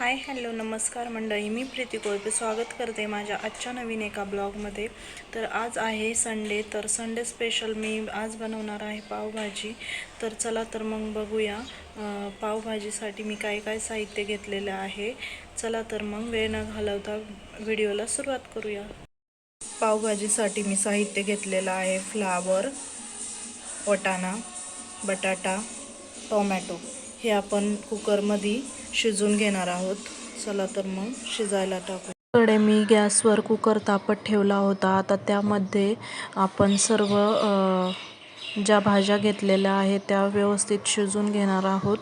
Hi hello नमस्कार मंडळी. मी प्रीती कोळपे स्वागत करते माझ्या आजच्या नवीन एका ब्लॉगमध्ये. तर आज आहे संडे तर संडे स्पेशल मी आज बनवणार आहे पावभाजी. तर चला तर मग बघूया. पावभाजीसाठी मी काय काय साहित्य घेतलेलं आहे. चला तर मग वेळ न घालवता व्हिडिओला सुरुवात करूया. पावभाजीसाठी मी साहित्य घेतलेलं आहे फ्लावर वटाणा बटाटा टोमॅटो. हे आपण कुकरमध्ये शिजवून घेणार आहोत. चला तर मग शिजायला टाकू. कडे मी गॅसवर कुकर तापत ठेवला होता. आता त्यामध्ये आपण सर्व ज्या भाज्या घेतलेल्या आहेत त्या व्यवस्थित शिजून घेणार आहोत.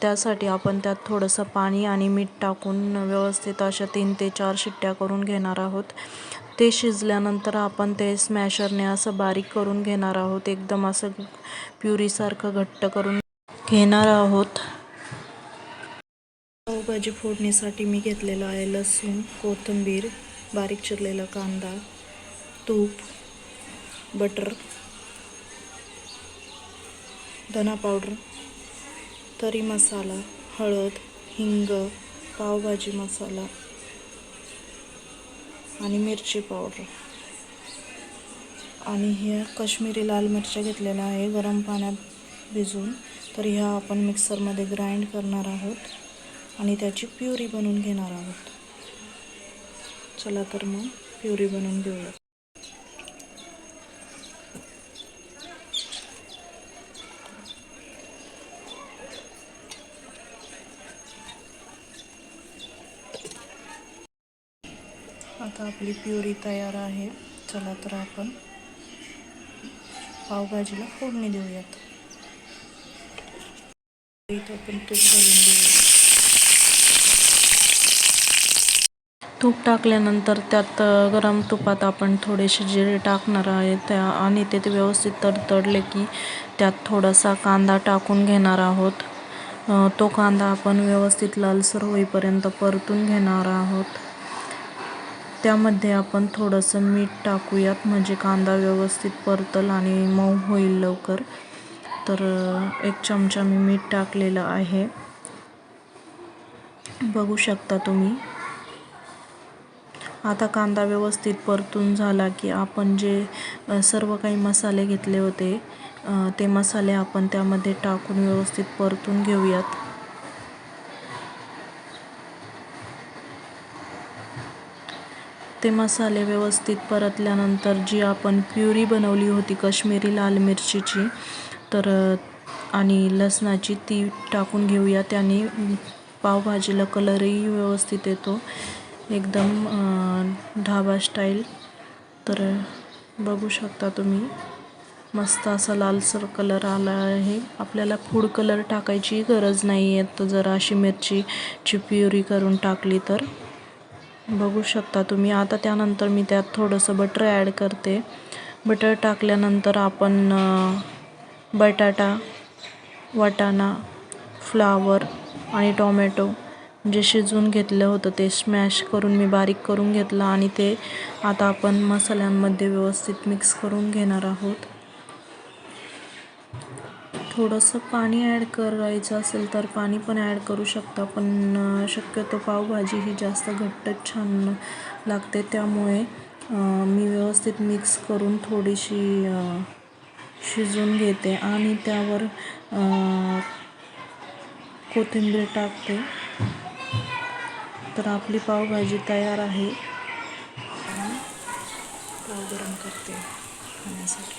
त्यासाठी आपण त्यात थोडंसं पाणी आणि मीठ टाकून व्यवस्थित अशा तीन ते चार शिट्ट्या करून घेणार आहोत. ते शिजल्यानंतर आपण ते स्मॅशरने असं बारीक करून घेणार आहोत. एकदम असं प्युरीसारखं घट्ट करून घेणार आहोत. भाजी फोडणीसाठी मी घेतलेलं आहे लसूण कोथिंबीर बारीक चिरलेला कांदा तूप बटर धना पावडर तरी मसाला हळद हिंग पावभाजी मसाला आणि मिरची पावडर. आणि ह्या कश्मीरी लाल मिरच्या घेतलेल्या आहे गरम पाण्यात भिजवून तर ह्या आपण मिक्सरमध्ये ग्राइंड करणार आहोत. आणि त्याची प्युरी बनवून घेणार आहोत. चला तर मग प्युरी बनवून घेऊया. आता आपली प्युरी तयार आहे. चला तर आपण पावभाजीला फोडणी देऊयात. इथं आपण तूप घालून देऊया तूप टाकल्यानंतर त्यात गरम तुपात आपण थोडेसे जिरे टाकणार आहे. त्या आणि ते ते व्यवस्थित तडतडले की त्यात थोडासा कांदा टाकून घेणार आहोत. तो कांदा आपण व्यवस्थित लालसर होईपर्यंत परतून घेणार आहोत. त्यामध्ये आपण थोडंसं मीठ टाकूयात म्हणजे कांदा व्यवस्थित परतल आणि मऊ होईल लवकर. तर एक चमचा मी मीठ टाकलेलं आहे. बघू शकता तुम्ही. आता कांदा व्यवस्थित परतून झाला की आपण जे सर्व काही मसाले घेतले होते ते मसाले आपण त्यामध्ये टाकून व्यवस्थित परतून घेऊयात. ते मसाले व्यवस्थित परतल्यानंतर जी आपण प्युरी बनवली होती कश्मीरी लाल मिरचीची तर आणि लसणाची ती टाकून घेऊया त्याने पावभाजीला कलरही व्यवस्थित येतो. एकदम ढाबा स्टाईल तर बघू शकता तुम्ही. मस्त असा लालसर कलर आला आहे. आपल्याला फूड कलर टाकायची गरज नाही आहे तर जर अशी मिरचीची प्युरी करून टाकली तर. बघू शकता तुम्ही. आता त्यानंतर मी त्यात थोडंसं बटर ॲड करते. बटर टाकल्यानंतर आपण बटाटा वाटाणा फ्लावर आणि टोमॅटो जे शिजवून घेतलं होतं ते स्मॅश करून मी बारीक करून घेतलं आणि ते आता आपण मसाल्यांमध्ये व्यवस्थित मिक्स करून घेणार आहोत. थोडंसं पाणी ॲड करायचं असेल तर पाणी पण ॲड करू शकता पण शक्यतो पावभाजी ही जास्त घट्टच छान लागते. त्यामुळे मी व्यवस्थित मिक्स करून थोडीशी शिजवून घेते आणि त्यावर कोथिंबीर टाकते. तर आपली पावभाजी तयार आहे. पाव गरम करते खाण्यासाठी.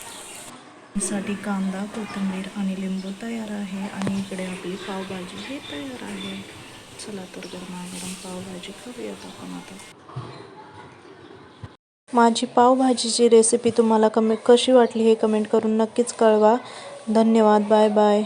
साठी कांदा कोथिंबीर आणि लिंबू तयार आहे आणि इकडे आपली पावभाजी ही तयार आहे. चला तर गरमागरम पावभाजी करूयात आपण आता. माझी पावभाजीची रेसिपी तुम्हाला कमे कशी वाटली हे कमेंट करून नक्कीच कळवा. धन्यवाद. Bye bye.